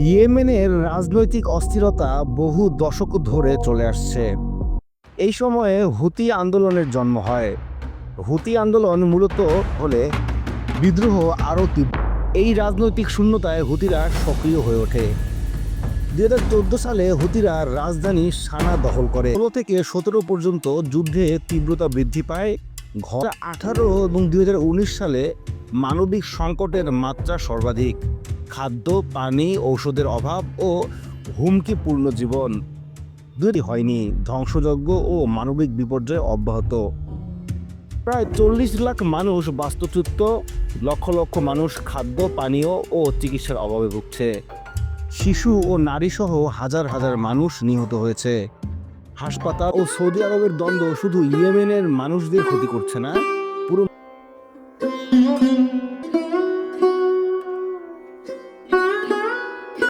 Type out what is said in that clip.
ইয়েমেনের রাজনৈতিক অস্থিরতা বহু দশক ধরে চলে আসছে। এই সময়ে হুতি আন্দোলনের জন্ম হয়। হুতি আন্দোলন মূলত হলে বিদ্রোহ আরও তীব্র। এই রাজনৈতিক শূন্যতায় হুতিরা সক্রিয় হয়ে ওঠে। দুই হাজার চোদ্দ সালে হুতিরা রাজধানী সানা দখল করে। ষোলো থেকে সতেরো পর্যন্ত যুদ্ধে তীব্রতা বৃদ্ধি পায়। ঘর আঠারো এবং দুই হাজার উনিশ সালে মানবিক সংকটের মাত্রা সর্বাধিক। খাদ্য, পানি, ঔষধের অভাব ও হুমকিপূর্ণ জীবন দুটি হয়নি। ধ্বংসযজ্ঞ ও মানবিক বিপর্যয় অব্যাহত। প্রায় চল্লিশ লাখ মানুষ বাস্তুচ্যুত, লক্ষ লক্ষ মানুষ খাদ্য, পানীয় ও চিকিৎসার অভাবে ভুগছে। শিশু ও নারীসহ হাজার হাজার মানুষ নিহত হয়েছে। হাসপাতাল ও সৌদি আরবের দ্বন্দ্ব শুধু ইয়েমেনের মানুষদের ক্ষতি করছে না